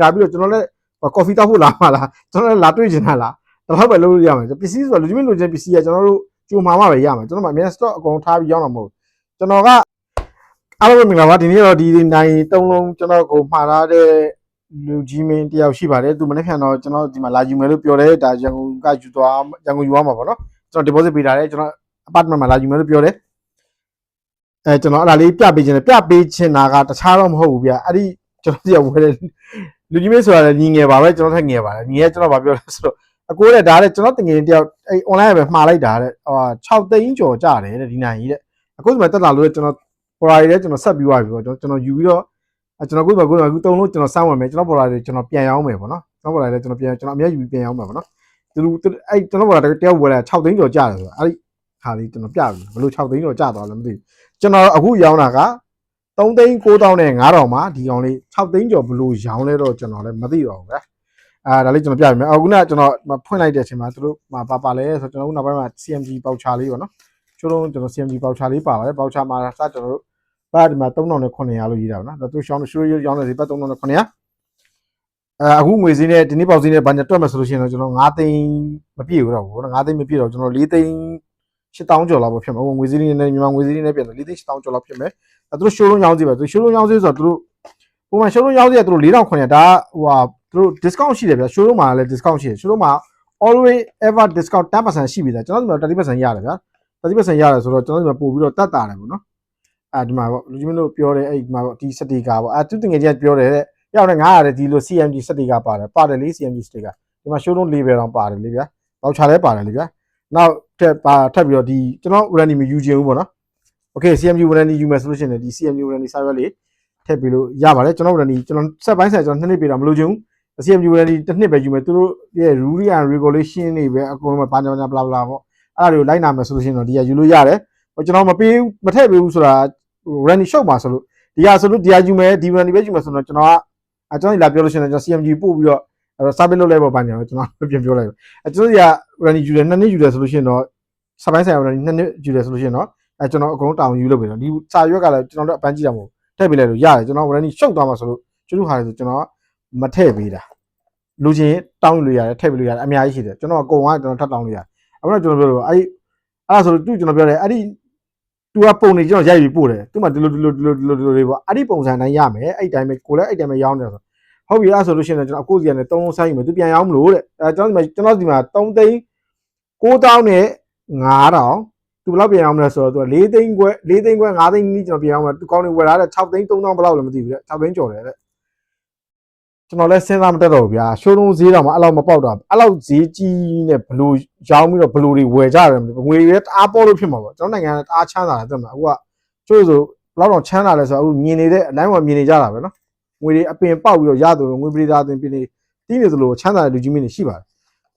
လာပြီးတော့ကျွန်တော်လည်းကော်ဖီတောက်ဖို့လာမှာလားကျွန်တော်လည်းလာတွေ့ချင်တာလားတော့ပဲလုပ်လို့ရမှာပစ္စည်းဆိုတော့လူကြီးမလူချင်းပစ္စည်းကကျွန်တော်တို့ကြိုမှာမှပဲရမှာကျွန်တော်မှအများ stock အကုန်ထားပြီးရောင်းတာမဟုတ်ကျွန်တော်ကအားလုံးပဲမင်္ဂလာပါဒီနေ့တော့ဒီနိုင်တုံးလုံးကျွန်တော်ကိုမှားထားတဲ့လူကြီးမင်းတယောက်ရှိပါတယ်သူမနေ့ပြန်တော့ကျွန်တော်ဒီမှာလာယူမယ်လို့ပြောတယ်ဒါရန်ကုန်ကယူသွားရန်ကုန်ယူသွားမှာပေါ့နော်ကျွန်တော် deposit ပေးထားတယ်ကျွန်တော် apartment မှာလာယူမယ်လို့ပြောတယ်အဲကျွန်တော်အဲ့ဒါလေးပြပေးခြင်းတယ်ပြပေးခြင်းတာကတခြားတော့မဟုတ်ဘူးဗျအဲ့ဒီကျွန်တော်ပြဝယ်တဲ့ လူကြီးမင်းဆိုတာလည်းညီငယ်ပါပဲကျွန်တော်ထက်ငယ်ပါတယ်ညီငယ်ကျွန်တော်ဗာပြောလဲဆိုတော့အကိုတဲ့ဒါတဲ့ကျွန်တော်တငယ်တယောက်အဲ online ပဲမှားလိုက်တာတဲ့ဟို6သိန်းကျော်ကြတယ်တဲ့ဒီနိုင်ကြီးတဲ့အခုဒီမှာတက်လာလို့ကျွန်တော် border တွေလည်းကျွန်တော်ဆက်ပြီးသွားပြီပေါ့ကျွန်တော်ကျွန်တော်ယူပြီးတော့ကျွန်တော်ခုမှခုမှခုတုံလို့ကျွန်တော်စမ်းဝင်မယ်ကျွန်တော် border တွေကျွန်တော်ပြန်ရောင်းမယ်ပေါ့နော်ကျွန်တော် border တွေလည်းကျွန်တော်ပြန်ကျွန်တော်အများယူပြီးပြန်ရောင်းမယ်ပေါ့နော်သူတို့အဲ့ကျွန်တော် border တယောက်ဝယ်လာ6သိန်းကျော်ကြတယ်ဆိုတော့အဲ့ဒီခါလေးကျွန်တော်ပြပြီဘလို့6သိန်းကျော်ကြသွားလဲမသိဘူးကျွန်တော်အခုရောင်းတာက 3သိန်း9000နဲ့9000မှာဒီကောင်လေး6သိန်းကျော်ဘလို့ရောင်းလဲတော့ကျွန်တော်လည်းမသိတော့ဘူးဗျာအာဒါလေးကျွန်တော်ပြပြမယ်အခုနကကျွန်တော်ဖွင့်လိုက်တဲ့အချိန်မှာသူတို့မှာပါပါလဲဆိုတော့ကျွန်တော်ခုနောက်ပိုင်းမှာ CMG ပေါချာလေးပေါ့နော်ချိုးလုံးကျွန်တော် CMG ပေါချာလေးပါပါတယ်ပေါချာမှာစကျွန်တော်တို့ဘာဒီမှာ3900လို့ရေးတာပေါ့နော်ဒါသူရှောင်းရှိုးရောင်းတဲ့ဒီဘက်3900အဲအခုငွေစင်းနဲ့ဒီနေ့ပေါက်စင်းနဲ့ဘာညာတွက်မယ်ဆိုလို့ရှိရင်တော့ကျွန်တော်9သိန်းမပြည့်ဘူးတော့ဘူးနော်9သိန်းမပြည့်တော့ကျွန်တော်4သိန်း 8000ကျော်လောက်ပဲဖြစ်မှာငွေစင်းနဲ့မြန်မာငွေစင်းနဲ့ပြန်တယ်4သိန်း8000ကျော်လောက်ဖြစ်မယ်အဲသူတို့ရှိုးလုံးရောင်းစီပဲသူရှိုးလုံးရောင်းစီဆိုတော့သူတို့ပုံမှန်ရှိုးလုံးရောင်းစီကသူတို့4900ဒါဟိုဟာသူတို့ discount ရှိတယ်ဗျာရှိုးလုံးမှာလည်း discount ရှိတယ်ရှိုးလုံးမှာ always ever discount 10%ရှိပြီသားကျွန်တော်တို့30%ရတယ်ဗျာ30%ရတယ်ဆိုတော့ကျွန်တော်တို့ပို့ပြီးတော့တတ်တာတယ်ပေါ့နော်အဲဒီမှာပေါ့လူကြီးမင်းတို့ပြောတယ်အဲ့ဒီမှာပေါ့ဒီစတီကာပေါ့အဲသူတင်ငယ်ချင်းပြောတယ်တဲ့ရောက်နေ900ဒီလို CMG စတီကာပါတယ်ပါတယ်လေ CMG စတီကာဒီမှာ showroom label တော့ပါတယ်လေဗျာပေါချာလဲပါတယ်လေဗျာနောက် ထပ်ပါထပ်ပြီးတော့ဒီကျွန်တော် warranty မယူခြင်းဘူးပေါ့နော် okay CMG warranty ယူမယ်ဆိုလို့ရှိရင်ဒီ CMG warranty server လေးထည့်ပြီးလို့ရပါတယ်ကျွန်တော် warranty ကျွန်တော်ဆက်ပိုင်းဆက်ကျွန်တော်နှစ်နှစ်ပေးတာမလို့ခြင်းဘူး CMU လည်းတစ်နှစ်ပဲယူမယ်သူတို့ရဲ့ rule and regulation တွေပဲအကုန်လုံးဘာညာညာ bla bla ပေါ့အဲ့ဒါတွေကိုလိုက်နာမယ်ဆိုလို့ရှိရင်တော့ဒီကယူလို့ရတယ်ဟိုကျွန်တော်မပေးမထည့်ပေးဘူးဆိုတာ running show မှာဆိုလို့ဒီကဆိုလို့ဒီကယူမယ်ဒီ running ပဲယူမယ်ဆိုတော့ကျွန်တော်ကအကျွန်တော်လာပြောလို့ရှိရင်ကျွန်တော် CMG ပို့ပြီးတော့ အဲ့တော့ service လုပ်လိုက်ပေါ့ဘာညာကျွန်တော်ပြန်ပြောလိုက်ပဲအကျွန်တော်ဒီက running ယူတယ်နှစ်နှစ်ယူတယ်ဆိုလို့ရှိရင်တော့စပိုင်းဆိုင် running နှစ်နှစ်ယူတယ်ဆိုလို့ရှိရင်တော့အဲကျွန်တော်အကုန်တောင်းယူလုပ်ပြီနော်ဒီစာရွက်ကလည်းကျွန်တော်တို့အပန်းကြည့်တာမဟုတ်ထည့်ပေးလိုက်လို့ရတယ်ကျွန်တော် running ရှုပ်သွားမှာဆိုလို့ကျွတ်ဟာလေဆိုကျွန်တော်မထည့်ပေးတာလူချင်းတောင်းလို့ရတယ်ထည့်ပေးလို့ရတယ်အများကြီးရှိတယ်ကျွန်တော်အကုန်ကကျွန်တော်ထပ်တောင်းလို့ရတယ်အခုတော့ကျွန်တော်ပြောလို့အဲ့အဲ့ဒါဆိုသူကျွန်တော်ပြောတယ်အဲ့ဒီသူကပုံနေကျွန်တော်ရိုက်ပြီးပို့တယ်သူမှဒီလိုဒီလိုဒီလိုဒီလိုဒီလိုတွေပေါ့အဲ့ဒီပုံစံတိုင်းရမယ်အဲ့တိုင်းပဲကိုလည်းအဲ့တိုင်းပဲရောင်းတယ်ဆို ဟုတ်ပြီအဲ့ဆိုလို့ရှိရင်ကျွန်တော်အခုစီကနေ3လုံးဆိုင်ယူမယ်သူပြန်ရောင်းမလို့တဲ့အဲကျွန်တော်ဒီမှာကျွန်တော်ဒီမှာ3သိန်း9000နဲ့9000သူဘယ်လောက်ပြန်ရောင်းမလဲဆိုတော့သူက4သိန်းခွဲ4သိန်းခွဲ5သိန်းနီးကျွန်တော်ပြန်ရောင်းမှာသူကောင်းနေဝယ်လာတဲ့6သိန်း3000ဘယ်လောက်လဲမသိဘူးတဲ့6သိန်းကျော်တယ်တဲ့ကျွန်တော်လည်းစဉ်းစားမတက်တော့ဘူးဗျာရှိုးလုံးဈေးတော့မှအဲ့လောက်မပေါက်တော့အဲ့လောက်ဈေးကြီးနဲ့ဘလို့ရောင်းပြီးတော့ဘလို့တွေဝယ်ကြတယ်ငွေရဲတအားပေါ်လို့ဖြစ်မှာပေါ့ကျွန်တော်နိုင်ငံကတအားချမ်းသာတယ်တဲ့မှာအခုကကျို့ဆိုဘယ်လောက်တော့ချမ်းသာလဲဆိုတော့အခုမြင်နေတဲ့အတိုင်းမှာမြင်နေကြတာပဲနော် ငွေတွေအပင်ပေါက်ပြီးတော့ရသူငွေပရိသတ်တင်ပြနေတီးနေသလိုချမ်းသာတဲ့လူကြီးမင်းတွေရှိပါတယ်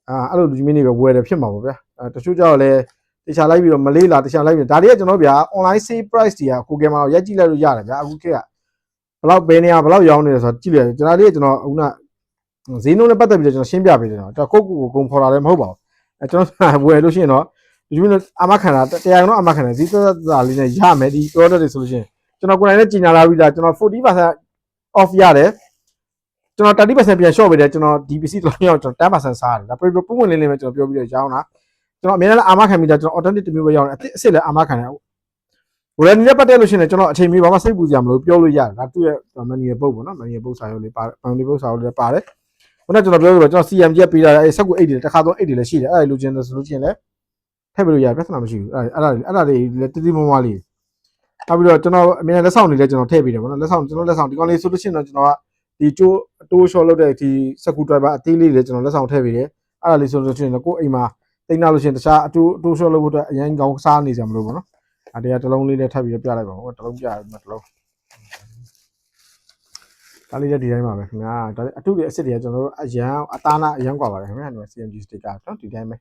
အာအဲ့လိုလူကြီးမင်းတွေပဲဝယ်တယ်ဖြစ်မှာပေါ့ဗျာအဲတချို့ကြောက်လည်းတခြားလိုက်ပြီးတော့မလေးလာတခြားလိုက်ပြီးဒါတွေကကျွန်တော်ဗျာ online sale price တွေကကိုကယ်မှာတော့ရက်ကြည့်လိုက်လို့ရတယ်ဗျာအခုခေတ်ကဘယ်လောက်ဘယ်နေရာဘယ်လောက်ရောင်းနေလဲဆိုတော့ကြည့်လိုက်ကျွန်တော်တို့ကျွန်တော်အခုနဈေးနှုန်းနဲ့ပတ်သက်ပြီးတော့ကျွန်တော်ရှင်းပြပေးတယ်တော့ကိုကိုကိုဂုံဖော်တာလည်းမဟုတ်ပါဘူးအဲကျွန်တော်ဝယ်လို့ရှိရင်တော့ဒီမျိုးအမခံတာတရားကတော့အမခံတယ်ဈေးသက်သက်လေးနဲ့ရမယ်ဒီ order တွေဆိုလို့ရှိရင်ကျွန်တော်ကိုယ်တိုင်လည်းကြီးညာလာပြီးသားကျွန်တော်40% off ရတယ်ကျွန်တော်30%ပြန် short ပေးတယ်ကျွန်တော်ဒီ PC တော့ကျွန်တော်10%စားရတယ်ဒါပုံပုံဝင်လင်းလင်းပဲကျွန်တော်ပြောပြီးတော့ရောင်းတာကျွန်တော်အများနဲ့အာမခံပြီးသားကျွန်တော် alternative မျိုးပဲရောင်းတယ်အစ်အစ်လည်းအာမခံတယ်ဝယ်နေပတ်သက်လို့ရှိရင်ကျွန်တော်အချိန်မီဘာမှစိတ်ပူစရာမလိုပြောလို့ရတယ်ဒါသူ့ရဲ့ menu ပုတ်ပေါ့နော် menu ပုတ်စာရုပ်လေးပါတယ် menu ပုတ်စာရုပ်လေးပါတယ်ခုနကကျွန်တော်ပြောလို့ကျွန်တော် CM ကြီးပေးတာအဲဆက်ကူ8တွေတစ်ခါတော့8တွေလည်းရှိတယ်အဲ့ဒါလိုချင်တယ်ဆိုလို့ရှိရင်လည်းထည့်ပြီးလို့ရတယ်ပြဿနာမရှိဘူးအဲ့ဒါအဲ့ဒါတွေလည်းတိတိမမလေး နောက်ပြီးတော့ကျွန်တော်အမြင်လက်ဆောင်တွေလည်းကျွန်တော်ထည့်ပေးတယ်ပေါ့နော်လက်ဆောင်ကျွန်တော်လက်ဆောင်ဒီကောင်လေးဆိုလို့ရှိရင်တော့ကျွန်တော်ကဒီကျိုးအတိုးရှော့လုပ်တဲ့ဒီစကူဒရိုင်ဘာအသေးလေးတွေကျွန်တော်လက်ဆောင်ထည့်ပေးတယ်အဲ့ဒါလေးဆိုလို့ရှိရင်ကိုယ်အိမ်မှာတိတ်နာလို့ရှိရင်တခြားအတိုးအတိုးရှော့လုပ်ဖို့အတွက်အရင်ကောင်းစားနေကြမလို့ပေါ့နော်အတရားတစ်လုံးလေးနဲ့ထပ်ပြီးပြလိုက်ပါဦးတစ်လုံးပြရမယ်တစ်လုံးဒါလေးလည်းဒီတိုင်းပါပဲခင်ဗျာဒါအတုတွေအစ်စ်တွေကကျွန်တော်တို့အရန်အသားနာအရန်กว่าပါတယ်ခင်ဗျာဒီ CMG sticker နော်ဒီတိုင်းပဲ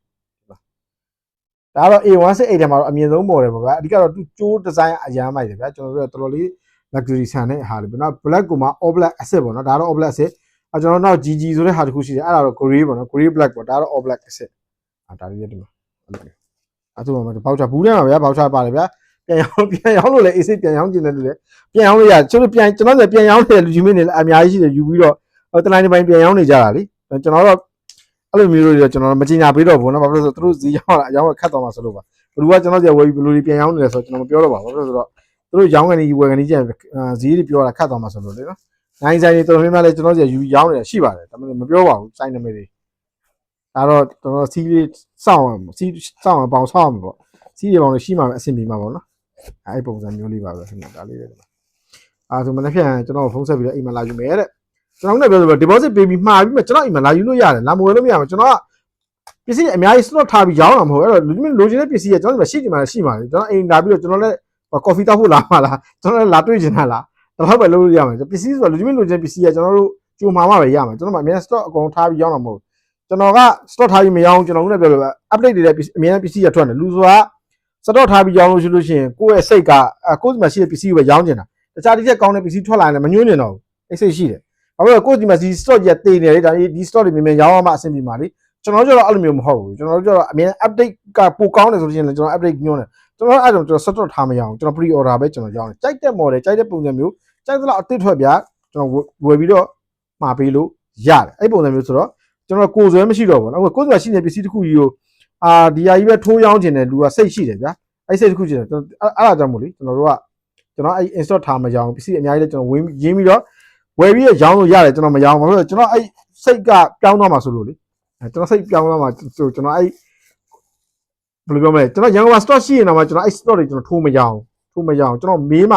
ဒါကတော့ A168 ထဲမှာတော့အမြင့်ဆုံး model ပါဗျာအဓိကတော့သူကျိုးဒီဇိုင်းအရန်မိုက်တယ်ဗျာကျွန်တော်တို့ကတော်တော်လေး luxury ဆန်တဲ့ဟာလေးပေါ့နော် black ကိုမှ all black asset ပေါ့နော်ဒါတော့ all black asset အဲကျွန်တော်နောက် GG ဆိုတဲ့ဟာတစ်ခုရှိတယ်အဲ့ဒါတော့ grey ပေါ့နော် grey black ပေါ့ဒါတော့ all black asset အာဒါလေးရဒီမှာအဲ့ဒါမှဘောက်ချာဘူးထဲမှာဗျာဘောက်ချာပါတယ်ဗျာပြန်ရောင်းပြန်ရောင်းလို့လည်း AC ပြန်ရောင်းကျင်တယ်လို့လည်းပြန်ရောင်းလို့ရကျိုးပြန်ကျွန်တော်လည်းပြန်ရောင်းတယ်လူကြီးမင်းတွေလည်းအများကြီးရှိတယ်ယူပြီးတော့ဟိုတလိုင်းတစ်ပိုင်းပြန်ရောက်နေကြတာလीကျွန်တော်တော့ အဲ့လိုမျိုးတွေကျွန်တော်မကြီးညာပေးတော့ဘူးနော်ဘာဖြစ်လို့ဆိုတော့သူတို့ဈေးရောက်လာအကြောင်းကခတ်သွားမှာဆိုလို့ပါဘလူကကျွန်တော်ကြဝယ်ပြီးဘလူတွေပြန်ရောင်းနေတယ်ဆိုတော့ကျွန်တော်မပြောတော့ပါဘူးဘာဖြစ်လို့ဆိုတော့သူတို့ရောင်းကနေဝယ်ကနေကြဈေးတွေပြောတာခတ်သွားမှာဆိုလို့လေနော်နိုင်ဆိုင်တွေတော်တော်များများလည်းကျွန်တော်ကြယူရောင်းနေတယ်ရှိပါတယ်ဒါပေမဲ့မပြောပါဘူးစိုင်းနံပါတ်တွေဒါတော့ကျွန်တော်စီးလေးစောင့်အောင်စီးစောင့်အောင်ပေါင်စောင့်အောင်ပေါ့စီးတွေပေါင်လို့ရှိမှပဲအဆင်ပြေမှာပေါ့နော်အဲ့ပုံစံမျိုးလေးပါပဲခင်ဗျဒါလေးပဲဒီမှာအာဆိုမနေ့ပြန်ကျွန်တော်ဖုန်းဆက်ပြီးတော့အိမ်မှာလာယူမယ်တဲ့ ကျွန်တော်လည်းပြောဆိုတော့ deposit ပေးပြီးမှာပြီးမှကျွန်တော်အိမ်မှာလာယူလို့ရတယ်လာမဝယ်လို့မရဘူးကျွန်တော်ကပစ္စည်းအများကြီး slot ထားပြီးရောင်းတာမဟုတ်အဲ့တော့လူချင်းလိုချင်တဲ့ပစ္စည်းကကျွန်တော်ဒီမှာရှိနေမှာရှိမှာလေကျွန်တော်အိမ်လာပြီးတော့ကျွန်တော်လည်းကော်ဖီတောက်ဖို့လာမှာလားကျွန်တော်လည်းလာတွေ့ချင်တာလားတလောက်ပဲလုပ်လို့ရမှာပစ္စည်းဆိုတော့လူချင်းလိုချင်ပစ္စည်းကကျွန်တော်တို့ကြိုမှာမှပဲရမှာကျွန်တော်မှအများ stock အကုန်ထားပြီးရောင်းတာမဟုတ်ကျွန်တော်က stock ထားပြီးမရောင်းကျွန်တော်တို့လည်းပြောလို့ update တွေလည်းအများပစ္စည်းရထွက်တယ်လူဆိုတာ stock ထားပြီးရောင်းလို့ရှိလို့ရှိရင်ကိုယ့်ရဲ့စိတ်ကကိုယ့်ဒီမှာရှိတဲ့ပစ္စည်းကိုပဲရောင်းချင်တာတခြားတစ်ချက်ကောင်းတဲ့ပစ္စည်းထွက်လာရင်မညှိုးနေတော့ဘူးအဲ့စိတ်ရှိတယ် ဘာလို့လဲကိုယ့်ဒီမှာဒီ stock ကြီးတေးနေလေဒါဒီ stock တွေမြင်မြင်ရောင်းရမှအဆင်ပြေမှာလေကျွန်တော်တို့ကျတော့အဲ့လိုမျိုးမဟုတ်ဘူးကျွန်တော်တို့ကျတော့အမြဲ update ကပိုကောင်းတယ်ဆိုလို့ရှိရင်လည်းကျွန်တော် update ညွှန်းတယ်ကျွန်တော်အဲ့ဒါကျွန်တော် stock ထားမရအောင်ကျွန်တော် pre order ပဲကျွန်တော်ရောင်းတယ်ကြိုက်တဲ့ model ကြိုက်တဲ့ပုံစံမျိုးကြိုက်သလောက်အသစ်ထွက်ပြကျွန်တော်ဝယ်ပြီးတော့မှာပေးလို့ရတယ်အဲ့ပုံစံမျိုးဆိုတော့ကျွန်တော်ကိုယ်ဆွဲမရှိတော့ဘူးနော်ကိုယ်ဆွဲရှိနေပစ္စည်းတစ်ခုကြီးကိုအာဒီဟာကြီးပဲထိုးရောင်းခြင်းတယ်လူကစိတ်ရှိတယ်ဗျာအဲ့စိတ်တစ်ခုချင်းတယ်အဲ့အဲ့ဒါကြောင့်မို့လေကျွန်တော်တို့ကကျွန်တော်အဲ့ install ထားမရအောင်ပစ္စည်းအများကြီးလဲကျွန်တော်ဝင်းရင်းပြီးတော့ ဝယ်ပြီးရောင်းလို့ရတယ်ကျွန်တော်မရောင်းဘာလို့လဲကျွန်တော်အဲ့စိတ်ကပြောင်းသွားမှာဆိုလို့လေအဲကျွန်တော်စိတ်ပြောင်းသွားမှာဆိုကျွန်တော်အဲ့ဘယ်လိုပြောမလဲကျွန်တော်ရန်ကုန်မှာ stock ရှိရင်တော့ကျွန်တော်အဲ့ stock တွေကျွန်တော်ထိုးမရအောင်ထိုးမရအောင်ကျွန်တော်မေးမှ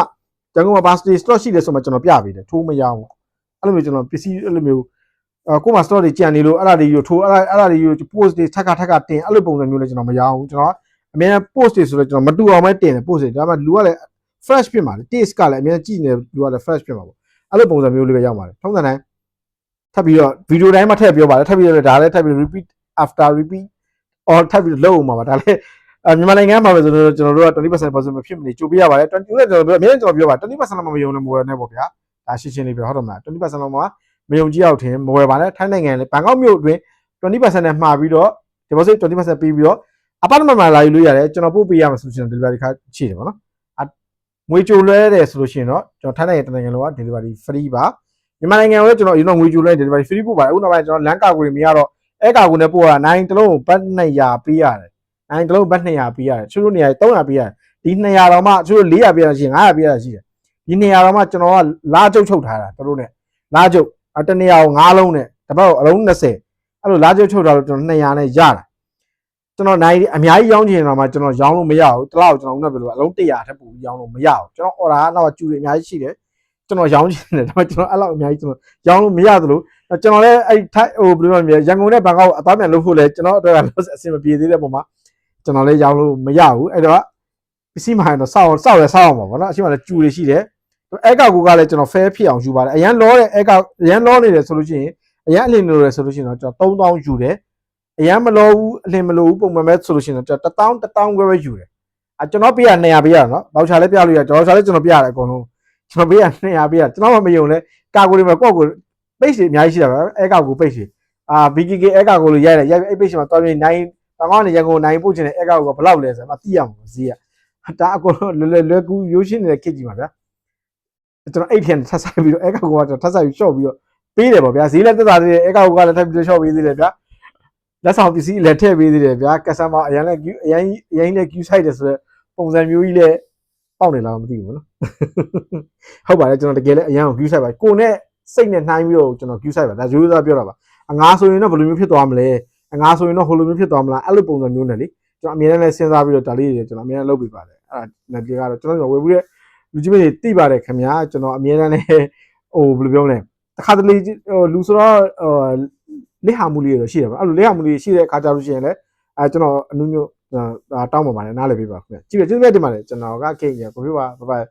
ရန်ကုန်မှာ birthday stock ရှိတယ်ဆိုမှကျွန်တော်ပြပေးတယ်ထိုးမရအောင်အဲ့လိုမျိုးကျွန်တော်ပစ္စည်းအဲ့လိုမျိုးအကိုမှ stock တွေကြံနေလို့အဲ့ဒါတွေကိုထိုးအဲ့ဒါအဲ့ဒါတွေကို post တွေထက်ခါထက်ခါတင်အဲ့လိုပုံစံမျိုးလဲကျွန်တော်မရအောင်ကျွန်တော်အများ post တွေဆိုတော့ကျွန်တော်မတူအောင်ပဲတင်တယ် post တွေဒါမှလူကလည်း fresh ဖြစ်မှာလေ taste ကလည်းအများကြီးကြည့်နေလူကလည်း fresh ဖြစ်မှာပေါ့ အဲ့လိုပုံစံမျိုးလေးပဲရောက်ပါတယ်ထုံးစံတိုင်းထပ်ပြီးတော့ video တိုင်းမှာထည့်ပြောပါတယ်ထပ်ပြီးတော့ဒါလည်းထပ်ပြီး repeat after repeat or ထပ်ပြီးလုပ်အောင်ပါပါဒါလည်းအမြန်မာနိုင်ငံမှာပဲဆိုတော့ကျွန်တော်တို့က20% percent မဖြစ်မနေကြိုပေးရပါတယ်20နဲ့ကျွန်တော်ပြောအများကြီးကျွန်တော်ပြောပါ20%လောက်မယုံနဲ့မဝယ်နဲ့ပေါ့ဗျာဒါရှင်းရှင်းလေးပြောဟုတ်တယ်မလား20%လောက်မှာမယုံကြည်အောင်ထင်မဝယ်ပါနဲ့ထိုင်းနိုင်ငံလေဘန်ကောက်မြို့အတွင်း20%နဲ့မှာပြီးတော့ deposit 20%ပေးပြီးတော့ apartment မှာလာယူလို့ရတယ်ကျွန်တော်ပို့ပေးရမှာဆိုရှင် delivery ခါရှိတယ်ပေါ့နော် ငွေကြိုလွှဲတယ်ဆိုလို့ရှိရင်တော့ကျွန်တော်ထိုင်းနိုင်ငံတနိုင်ငံလုံးက delivery free ပါမြန်မာနိုင်ငံကိုကျွန်တော်အရင်တော့ငွေကြိုလွှဲ delivery free ပို့ပါတယ်အခုနောက်ပိုင်းကျွန်တော်လမ်းကာကိုတွေမရတော့အဲကာကိုနဲ့ပို့ရနိုင်တလုံးဘတ်200ပေးရတယ်နိုင်တလုံးဘတ်200ပေးရတယ်ချို့တို့နေရာ300ပေးရတယ်ဒီ200တော့မှချို့တို့400ပေးရရှိရင်900ပေးရရှိတယ်ဒီ200တော့မှကျွန်တော်ကလာကျုပ်ချုပ်ထားတာတို့နဲ့လာကျုပ်အတနေရာကို9လုံးနဲ့တပတ်အလုံး20အဲ့လိုလာကျုပ်ချုပ်ထားလို့ကျွန်တော်200နဲ့ရတာ ကျွန်တော်နိုင်အများကြီးရောင်းချင်တော့မှကျွန်တော်ရောင်းလို့မရဘူးတလောက်ကျွန်တော်ဦးနဲ့ပြောလို့အလုံး100ထက်ပိုပြီးရောင်းလို့မရဘူးကျွန်တော် order ကတော့ကျူတွေအများကြီးရှိတယ်ကျွန်တော်ရောင်းချင်တယ်ဒါပေမဲ့ကျွန်တော်အဲ့လောက်အများကြီးကျွန်တော်ရောင်းလို့မရသလိုကျွန်တော်လည်းအဲ့ထိုက်ဟိုဘယ်လိုပြောမလဲရန်ကုန်နဲ့ဘန်ကောက်အသားပြန်လုပ်ဖို့လဲကျွန်တော်အတွက်ကအဆင်မပြေသေးတဲ့ပုံမှာကျွန်တော်လည်းရောင်းလို့မရဘူးအဲ့တော့ပစ္စည်းမှန်တော့စောက်စောက်ရစောက်အောင်ပါဗောနော်အရှိမလည်းကျူတွေရှိတယ်အဲကောက်ကိုကလည်းကျွန်တော်ဖဲဖြစ်အောင်ယူပါတယ်အရန်လောတဲ့အဲကောက်အရန်လောနေတယ်ဆိုလို့ရှိရင်အရန်အလင်းနေတယ်ဆိုလို့ရှိရင်တော့ကျွန်တော်3000ယူတယ် အရန်မလောဘူးအလင်းမလို့ဘူးပုံမှန်ပဲဆိုလို့ရှိရင်တော့ကျွန်တော်1000 1000ခွဲပဲယူတယ်အကျွန်တော်ပေးရ200ပေးရနော်ဘောက်ချာလည်းပြလို့ရကျွန်တော်ချာလည်းကျွန်တော်ပြရတယ်အကုန်လုံးကျွန်တော်ပေးရ200ပေးရကျွန်တော်မှမယုံလဲကာကိုတွေမှာကိုယ့်ကိုပိတ်စီအများကြီးရှိတာပဲအဲကောက်ကိုပိတ်စီအာ BKK အဲကောက်ကိုလို့ရိုက်တယ်ရိုက်အဲ့ပိတ်စီမှာတော်ပြီးနိုင်ဘာမှနေရန်ကုန်နိုင်ပို့ချင်တဲ့အဲကောက်ကဘယ်လောက်လဲဆိုတော့သိရမှာဈေးကဒါအကုန်လုံးလွယ်လွယ်လွယ်ကူရိုးရှင်းနေတဲ့ခစ်ကြီးမှာဗျာကျွန်တော်အိတ်ထန်ထပ်ဆိုင်ပြီးတော့အဲကောက်ကကျွန်တော်ထပ်ဆိုင်ပြီးရှော့ပြီးတော့ပေးတယ်ပေါ့ဗျာဈေးလည်းသက်သာသေးတယ်အဲကောက်ကလည်းထပ်ပြီးတော့ရှော့ပေးသေးတယ်ဗျာ လက်ဆောင်ပစ္စည်းလည်းထည့်ပေးသေးတယ်ဗျာကက်ဆာမာအရင်လည်းအရင်အရင်လည်း queue site တယ်ဆိုတော့ပုံစံမျိုးကြီးလည်းပေါက်နေလားမသိဘူးနော်ဟုတ်ပါတယ်ကျွန်တော်တကယ်လည်းအရင်က queue site ပါကိုနဲ့စိတ်နဲ့နှိုင်းပြီးတော့ကျွန်တော် queue site ပါဒါရိုးသားပြောတာပါအငါဆိုရင်တော့ဘယ်လိုမျိုးဖြစ်သွားမလဲအငါဆိုရင်တော့ဟိုလိုမျိုးဖြစ်သွားမလားအဲ့လိုပုံစံမျိုးနဲ့လေကျွန်တော်အမြဲတမ်းလည်းစဉ်းစားပြီးတော့ဒါလေးတွေကျွန်တော်အမြဲတမ်းလုပ်ပြပါတယ်အဲ့ဒါနဲ့ဒီကတော့ကျွန်တော်ဝယ်ပြီးတဲ့လူကြီးမတွေတိပါတယ်ခင်ဗျာကျွန်တော်အမြဲတမ်းလည်းဟိုဘယ်လိုပြောမလဲတစ်ခါတလေဟိုလူဆိုတော့ဟို လက်ဟာမှုလေးတွေရှိတယ်ဗျအဲ့လိုလက်ဟာမှုလေးရှိတဲ့အခါကျလို့ရှိရင်လည်းအဲကျွန်တော်အနုမျိုးတောင်းပါပါတယ်နားလည်ပေးပါခင်ဗျာကြည့်ပြကျေးဇူးတင်ပါတယ်ကျွန်တော်ကခင်ဗျာကိုပြပါဘိုင်ဘိုင်